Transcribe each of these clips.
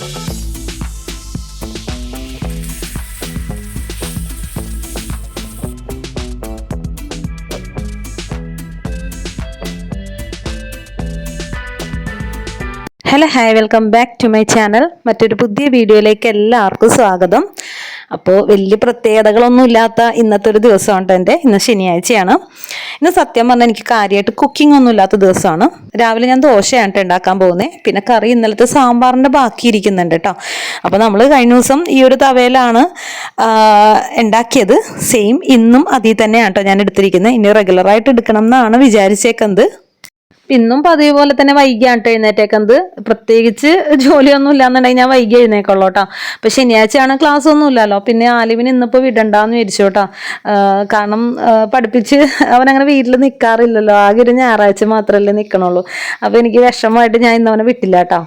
you hello hi welcome back to my channel മറ്റൊരു പുതിയ വീഡിയോയിലേക്ക് എല്ലാവർക്കും സ്വാഗതം. അപ്പോൾ വലിയ പ്രത്യേകതകളൊന്നും ഇല്ലാത്ത ഇന്നത്തെ ഒരു ദിവസമാണ് എന്റെ. ഇന്ന് ശനിയാഴ്ചയാണ്. ഇന്ന് സത്യം പറഞ്ഞാൽ എനിക്ക് കാര്യമായിട്ട് കുക്കിംഗ് ഒന്നും ഇല്ലാത്ത ദിവസമാണ്. രാവിലെ ഞാൻ ദോശയാണ് ഉണ്ടാക്കാൻ പോകുന്നത് പിന്നെ കറി ഇന്നലത്തെ സാമ്പാറിന്റെ ബാക്കി ഇരിക്കുന്നുണ്ട് കേട്ടോ അപ്പോൾ നമ്മൾ കഴിഞ്ഞ ദിവസം ഈ ഒരു തവയിലാണ് ഉണ്ടാക്കിയത്. സെയിം ഇന്നും അതിൽ തന്നെയാണ് കേട്ടോ ഞാൻ എടുത്തിരിക്കുന്നത് ഇനി റെഗുലറായിട്ട് എടുക്കണം എന്നാണ് വിചാരിച്ചേക്കുന്നത്. ഇന്നും പതിവ് പോലെ തന്നെ വൈകിയാണ് എഴുന്നേറ്റേക്കുന്നത്. പ്രത്യേകിച്ച് ജോലിയൊന്നും ഇല്ലാന്നുണ്ടെങ്കിൽ ഞാൻ വൈകി എഴുന്നേക്കുള്ളൂ കേട്ടോ അപ്പൊ ശനിയാഴ്ചയാണ് ക്ലാസ് ഒന്നും ഇല്ലല്ലോ പിന്നെ ആലിവിന് ഇന്നിപ്പോ വിടണ്ടെന്ന് വിചാരിച്ചു കേട്ടോ. കാരണം പഠിപ്പിച്ച് അവനങ്ങനെ വീട്ടിൽ നിൽക്കാറില്ലല്ലോ ആകെ ഒരു ഞായറാഴ്ച മാത്രമല്ലേ നിൽക്കണുള്ളൂ അപ്പൊ എനിക്ക് വിഷമമായിട്ട് ഞാൻ ഇന്നവനെ വിട്ടില്ല കേട്ടോ.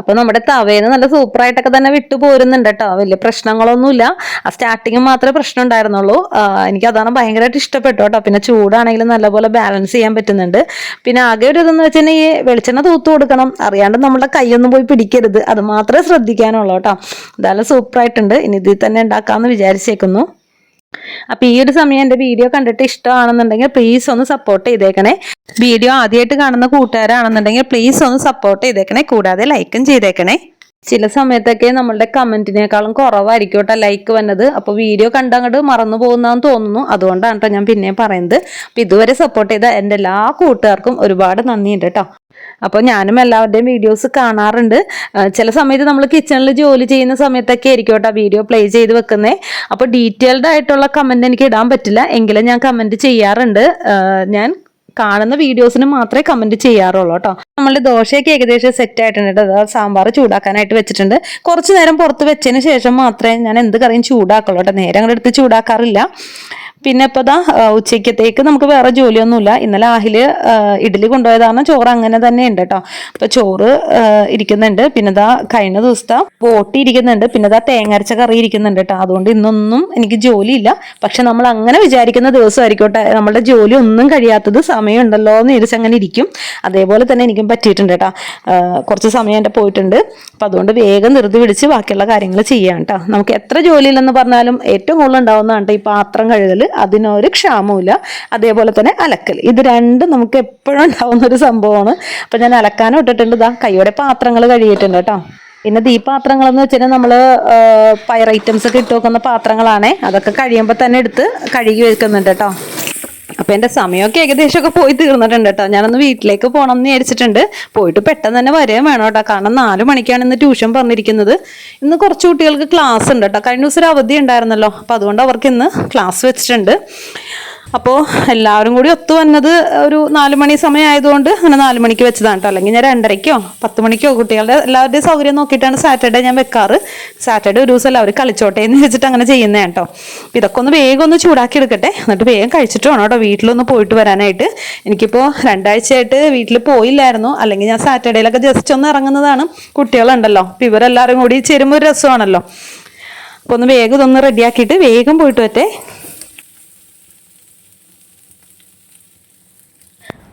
അപ്പൊ നമ്മുടെ തവേന്ന് നല്ല സൂപ്പറായിട്ടൊക്കെ തന്നെ വിട്ടു പോരുന്നുണ്ട് കേട്ടോ വലിയ പ്രശ്നങ്ങളൊന്നുമില്ല. ആ സ്റ്റാർട്ടിങ് മാത്രമേ പ്രശ്നം ഉണ്ടായിരുന്നുള്ളൂ. എനിക്ക് അതാണ് ഭയങ്കരമായിട്ട് ഇഷ്ടപ്പെട്ടു കേട്ടോ പിന്നെ ചൂടാണെങ്കിലും നല്ലപോലെ ബാലൻസ് ചെയ്യാൻ പറ്റുന്നുണ്ട്. പിന്നെ ആകെ ഒരു ഇതെന്ന് ഈ വെളിച്ചെണ്ണ തൂത്ത് കൊടുക്കണം. അറിയാണ്ട് നമ്മുടെ കൈയൊന്നും പോയി പിടിക്കരുത്. അത് മാത്രമേ ശ്രദ്ധിക്കാനുള്ളൂ കേട്ടോ എന്തായാലും സൂപ്പറായിട്ടുണ്ട്. ഇനി ഇതിൽ തന്നെ ഉണ്ടാക്കാമെന്ന് വിചാരിച്ചേക്കുന്നു. അപ്പൊ ഈ ഒരു സമയം എന്റെ വീഡിയോ കണ്ടിട്ട് ഇഷ്ടമാണെന്നുണ്ടെങ്കിൽ പ്ലീസ് ഒന്ന് സപ്പോർട്ട് ചെയ്തേക്കണേ. വീഡിയോ ആദ്യമായിട്ട് കാണുന്ന കൂട്ടുകാരാണെന്നുണ്ടെങ്കിൽ പ്ലീസ് ഒന്ന് സപ്പോർട്ട് ചെയ്തേക്കണേ. കൂടാതെ ലൈക്കും ചെയ്തേക്കണേ. ചില സമയത്തൊക്കെ നമ്മളുടെ കമന്റിനേക്കാളും കുറവായിരിക്കും കേട്ടോ ലൈക്ക് വന്നത്. അപ്പോൾ വീഡിയോ കണ്ടങ്ങോട്ട് മറന്നു പോകുന്നതെന്ന് തോന്നുന്നു. അതുകൊണ്ടാണ് കേട്ടോ ഞാൻ പിന്നെയും പറയുന്നത്. അപ്പൊ ഇതുവരെ സപ്പോർട്ട് ചെയ്ത എന്റെ എല്ലാ കൂട്ടുകാർക്കും ഒരുപാട് നന്ദിയുണ്ട് കേട്ടോ അപ്പോൾ ഞാനും എല്ലാവരുടെയും വീഡിയോസ് കാണാറുണ്ട്. ചില സമയത്ത് നമ്മൾ കിച്ചണിൽ ജോലി ചെയ്യുന്ന സമയത്തൊക്കെ ആയിരിക്കും കേട്ടോ വീഡിയോ പ്ലേ ചെയ്ത് വെക്കുന്നത് അപ്പോൾ ഡീറ്റെയിൽഡ് ആയിട്ടുള്ള കമന്റ് എനിക്ക് ഇടാൻ പറ്റില്ല. എങ്കിലും ഞാൻ കമന്റ് ചെയ്യാറുണ്ട്. ഞാൻ കാണുന്ന വീഡിയോസിന് മാത്രമേ കമന്റ് ചെയ്യാറുള്ളൂ കേട്ടോ. നമ്മളുടെ ദോശയൊക്കെ ഏകദേശം സെറ്റ് ആയിട്ടുണ്ട്. കേട്ടോ അതാ സാമ്പാർ ചൂടാക്കാനായിട്ട് വെച്ചിട്ടുണ്ട്. കുറച്ച് നേരം പുറത്ത് വെച്ചതിന് ശേഷം മാത്രമേ ഞാൻ എന്ത് കറിയും ചൂടാക്കുള്ളൂ കേട്ടോ. നേരെ എടുത്ത് ചൂടാക്കാറില്ല. പിന്നെ ഇപ്പോൾ ദാ ഉച്ചയ്ക്കത്തേക്ക് നമുക്ക് വേറെ ജോലിയൊന്നുമില്ല. ഇന്നലെ ആഹിൽ ഇഡ്ഡലി കൊണ്ടുപോയതാണ്. ചോറ് അങ്ങനെ തന്നെ ഉണ്ട് കേട്ടോ. അപ്പൊ ചോറ് ഇരിക്കുന്നുണ്ട്. പിന്നെ ദാ കഴിഞ്ഞ ദിവസത്തെ ബോട്ടി ഇരിക്കുന്നുണ്ട്. പിന്നെ ദാ തേങ്ങരച്ച കറി ഇരിക്കുന്നുണ്ട് കേട്ടോ. അതുകൊണ്ട് ഇന്നൊന്നും എനിക്ക് ജോലിയില്ല. പക്ഷെ നമ്മൾ അങ്ങനെ വിചാരിക്കുന്ന ദിവസമായിരിക്കോട്ടെ കേട്ടോ. നമ്മളുടെ ജോലി ഒന്നും കഴിയാത്തത് സമയമുണ്ടല്ലോ എന്ന് വിചാരിച്ച് അങ്ങനെ ഇരിക്കും. അതേപോലെ തന്നെ എനിക്കും പറ്റിയിട്ടുണ്ട് കേട്ടോ. കുറച്ച് സമയം എന്റെ പോയിട്ടുണ്ട്. അപ്പോൾ അതുകൊണ്ട് വേഗം നിർത്തി പിടിച്ച് ബാക്കിയുള്ള കാര്യങ്ങൾ ചെയ്യാം കേട്ടോ. നമുക്ക് എത്ര ജോലിയില്ലെന്ന് പറഞ്ഞാലും ഏറ്റവും കൂടുതൽ ഉണ്ടാവുന്നതാണ് ഈ പാത്രം കഴുകൽ അതിനൊരു ക്ഷാമമില്ല അതേപോലെ തന്നെ അലക്കൽ ഇത് രണ്ടും നമുക്ക് എപ്പോഴും ഉണ്ടാവുന്ന ഒരു സംഭവമാണ്. അപ്പം ഞാൻ അലക്കാനും ഇട്ടിട്ടുണ്ട്. ഇതാ കൈയോടെ പാത്രങ്ങൾ കഴുകിയിട്ടുണ്ട് കേട്ടോ. പിന്നെ ഈ പാത്രങ്ങളെന്ന് വെച്ചാൽ നമ്മൾ പയർ ഐറ്റംസ് ഒക്കെ ഇട്ട് വെക്കുന്ന പാത്രങ്ങളാണേ. അതൊക്കെ കഴിയുമ്പോൾ തന്നെ എടുത്ത് കഴുകി വെക്കുന്നുണ്ട് കേട്ടോ. അപ്പൊ എന്റെ സമയമൊക്കെ ഏകദേശമൊക്കെ പോയി തീർന്നിട്ടുണ്ട് കേട്ടോ ഞാനൊന്ന് വീട്ടിലേക്ക് പോകണം എന്ന് വിചാരിച്ചിട്ടുണ്ട്. പോയിട്ട് പെട്ടെന്ന് തന്നെ വരെയും വേണം കേട്ടോ കാരണം നാല് മണിക്കാണ് ഇന്ന് ട്യൂഷൻ പറഞ്ഞിരിക്കുന്നത്. ഇന്ന് കുറച്ച് കുട്ടികൾക്ക് ക്ലാസ് ഉണ്ട് കേട്ടോ കഴിഞ്ഞ ദിവസം ഒരു അവധി ഉണ്ടായിരുന്നല്ലോ. അപ്പൊ അതുകൊണ്ട് അവർക്ക് ഇന്ന് ക്ലാസ് വെച്ചിട്ടുണ്ട്. അപ്പോൾ എല്ലാവരും കൂടി ഒത്തു വന്നത് ഒരു നാല് മണി സമയമായതുകൊണ്ട് അങ്ങനെ നാല് മണിക്ക് വെച്ചതാണ് കേട്ടോ അല്ലെങ്കിൽ ഞാൻ രണ്ടരയ്ക്കോ പത്ത് മണിക്കോ കുട്ടികളുടെ എല്ലാവരുടെയും സൗകര്യം നോക്കിയിട്ടാണ് സാറ്റർഡേ ഞാൻ വെക്കാറ്. സാറ്റർഡേ ഒരു ദിവസം എല്ലാവരും കളിച്ചോട്ടെ എന്ന് വെച്ചിട്ട് അങ്ങനെ ചെയ്യുന്നതാണ് കേട്ടോ ഇതൊക്കെ ഒന്ന് വേഗം ഒന്ന് ചൂടാക്കി എടുക്കട്ടെ. എന്നിട്ട് വേഗം കഴിച്ചിട്ട് വേണം കേട്ടോ വീട്ടിലൊന്ന് പോയിട്ട് വരാനായിട്ട്. എനിക്കിപ്പോൾ രണ്ടാഴ്ചയായിട്ട് വീട്ടിൽ പോയില്ലായിരുന്നു. അല്ലെങ്കിൽ ഞാൻ സാറ്റർഡേയിലൊക്കെ ജസ്റ്റ് ഒന്ന് ഇറങ്ങുന്നതാണ്. കുട്ടികളുണ്ടല്ലോ. അപ്പോൾ ഇവരെല്ലാവരും കൂടി ചേരുമ്പോൾ ഒരു രസമാണല്ലോ. അപ്പോൾ ഒന്ന് വേഗം ഇതൊന്ന് റെഡിയാക്കിയിട്ട് വേഗം പോയിട്ട് വരട്ടെ.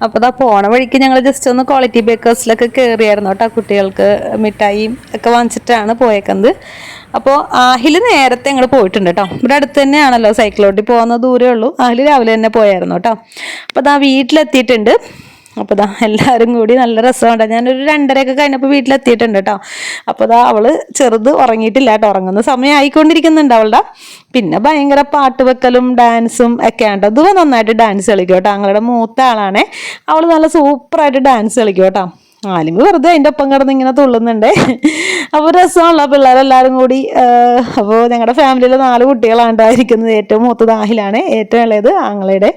അപ്പോൾ ദാ പോണ വഴിക്ക് ഞങ്ങൾ ജസ്റ്റ് ഒന്ന് ക്വാളിറ്റി ബേക്കേഴ്സിലൊക്കെ കയറിയായിരുന്നു കേട്ടോ കുട്ടികൾക്ക് മിഠായിയും ഒക്കെ വാങ്ങിച്ചിട്ടാണ് പോയേക്കുന്നത്. അപ്പോൾ ആഹിൽ നേരത്തെ ഞങ്ങൾ പോയിട്ടുണ്ട് കേട്ടോ ഇവിടെ അടുത്ത് തന്നെയാണല്ലോ സൈക്കിളോട്ടി പോകുന്ന ദൂരമേ ഉള്ളൂ. ആഹിൽ രാവിലെ തന്നെ പോയായിരുന്നു കേട്ടോ അപ്പോൾ ദാ വീട്ടിലെത്തിയിട്ടുണ്ട്. അപ്പോൾ ദാ എല്ലാവരും കൂടി നല്ല രസമുണ്ട് ഞാനൊരു രണ്ടരയൊക്കെ കഴിഞ്ഞപ്പോൾ വീട്ടിലെത്തിയിട്ടുണ്ട് കേട്ടോ. അപ്പോൾ ദാ അവൾ ചെറുത് ഉറങ്ങിയിട്ടില്ല കേട്ടോ. ഉറങ്ങുന്ന സമയം ആയിക്കൊണ്ടിരിക്കുന്നുണ്ട് അവളുടെ. പിന്നെ ഭയങ്കര പാട്ട് വെക്കലും ഡാൻസും ഒക്കെ ഉണ്ട് ഇതുവ നന്നായിട്ട് ഡാൻസ് കളിക്കും കേട്ടോ. ഞങ്ങളുടെ മൂത്ത ആളാണേ. അവൾ നല്ല സൂപ്പറായിട്ട് ഡാൻസ് കളിക്കും കേട്ടോ. ആലിമ് വെറുതെ അതിന്റെ ഒപ്പം കിടന്ന് ഇങ്ങനെ തുള്ളുന്നുണ്ട്. അപ്പോൾ രസമുള്ള പിള്ളേരെല്ലാവരും കൂടി അപ്പോൾ ഞങ്ങളുടെ ഫാമിലിയിൽ നാല് കുട്ടികളാണ് ഉണ്ടായിരിക്കുന്നത് ഏറ്റവും മൂത്തത് ദാഹിലാണ് ഏറ്റവും ഇളയത് ആങ്ങളയുടെ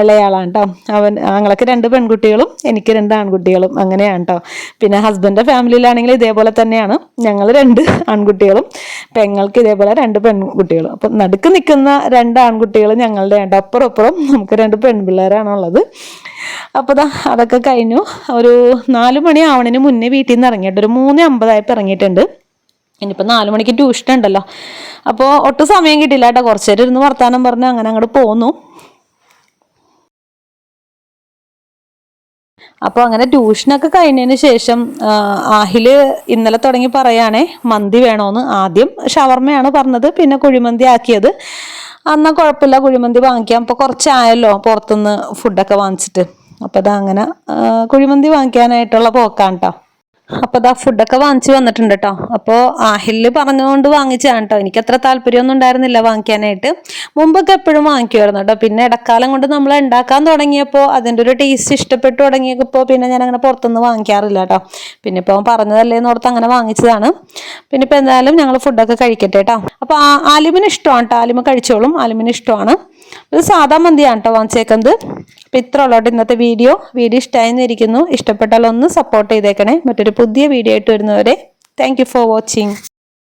ഇളയാളാണ് കേട്ടോ അവൻ ആങ്ങളക്ക് രണ്ട് പെൺകുട്ടികളും എനിക്ക് രണ്ട് ആൺകുട്ടികളും അങ്ങനെയാണ് കേട്ടോ പിന്നെ ഹസ്ബൻഡിന്റെ ഫാമിലിയിലാണെങ്കിൽ ഇതേപോലെ തന്നെയാണ്. ഞങ്ങൾ രണ്ട് ആൺകുട്ടികളും പെങ്ങൾക്ക് ഇതേപോലെ രണ്ട് പെൺകുട്ടികളും. അപ്പോൾ നടുക്ക് നിൽക്കുന്ന രണ്ട് ആൺകുട്ടികൾ ഞങ്ങളുടെ ഉണ്ട് അപ്പുറം അപ്പുറം നമുക്ക് രണ്ട് പെൺപിള്ളേരാണുള്ളത്. അപ്പോൾ ദാ അതൊക്കെ കഴിഞ്ഞു. ഒരു നാല് മണി ആവണതിന് മുന്നേ വീട്ടിൽ നിന്ന് ഇറങ്ങിയിട്ട് ഒരു മൂന്ന് അമ്പതായപ്പോൾ ഇറങ്ങിയിട്ടുണ്ട്. ഇനിയിപ്പോൾ നാല് മണിക്ക് ട്യൂഷൻ ഉണ്ടല്ലോ. അപ്പോൾ ഒട്ടും സമയം കിട്ടില്ല കേട്ടോ. കുറച്ച് നേരം ഇരുന്ന് വർത്താനം പറഞ്ഞ് അങ്ങനെ അങ്ങോട്ട് പോന്നു. അപ്പോൾ അങ്ങനെ ട്യൂഷനൊക്കെ കഴിഞ്ഞതിന് ശേഷം ആഹിൽ ഇന്നലെ തുടങ്ങി പറയുകയാണെ മന്തി വേണോന്ന് ആദ്യം ഷവർമ്മയാണ് പറഞ്ഞത് പിന്നെ കുഴിമന്തി ആക്കിയത്. എന്നാൽ കുഴപ്പമില്ല കുഴിമന്തി വാങ്ങിക്കാം. അപ്പോൾ കുറച്ചായല്ലോ പുറത്തുനിന്ന് ഫുഡൊക്കെ വാങ്ങിച്ചിട്ട്. അപ്പോൾ ഇതാ അങ്ങനെ കുഴിമന്തി വാങ്ങിക്കാനായിട്ടുള്ള പോക്കാണ് കേട്ടോ അപ്പോൾ ദാ ഫുഡൊക്കെ വാങ്ങിച്ചു വന്നിട്ടുണ്ട് കേട്ടോ അപ്പോൾ ആഹിൽ പറഞ്ഞുകൊണ്ട് വാങ്ങിച്ചതാണ് കേട്ടോ എനിക്ക് അത്ര താല്പര്യമൊന്നും ഉണ്ടായിരുന്നില്ല വാങ്ങിക്കാനായിട്ട്. മുമ്പൊക്കെ എപ്പോഴും വാങ്ങിക്കുമായിരുന്നു കേട്ടോ പിന്നെ ഇടക്കാലം കൊണ്ട് നമ്മൾ ഉണ്ടാക്കാൻ തുടങ്ങിയപ്പോൾ അതിന്റെ ഒരു ടേസ്റ്റ് ഇഷ്ടപ്പെട്ടു തുടങ്ങിയപ്പോൾ പിന്നെ ഞാൻ അങ്ങനെ പുറത്തുനിന്ന് വാങ്ങിക്കാറില്ല കേട്ടോ പിന്നെ ഇപ്പോൾ പറഞ്ഞതല്ലേ എന്നോർത്ത് അങ്ങനെ വാങ്ങിച്ചതാണ്. പിന്നെ ഇപ്പോൾ എന്തായാലും ഞങ്ങൾ ഫുഡൊക്കെ കഴിക്കട്ടെ കേട്ടോ അപ്പോൾ ആ- ആലുമിന് ഇഷ്ടമാണ് കേട്ടോ ആലുമ കഴിച്ചോളും. ആലുമിന് ഇഷ്ടമാണ്. ഇത് സാധാ മന്തിയാണ് കേട്ടോ വാങ്ങിച്ചേക്കുന്നത്. അപ്പോൾ ഇത്ര ഉള്ളോട്ട് ഇന്നത്തെ വീഡിയോ. വീഡിയോ ഇഷ്ടമായിരിക്കുന്നു ഇഷ്ടപ്പെട്ടാൽ ഒന്ന് സപ്പോർട്ട് ചെയ്തേക്കണേ. മറ്റൊരു പുതിയ വീഡിയോ ആയിട്ട് വരുന്നവരെ താങ്ക് ഫോർ വാച്ചിങ്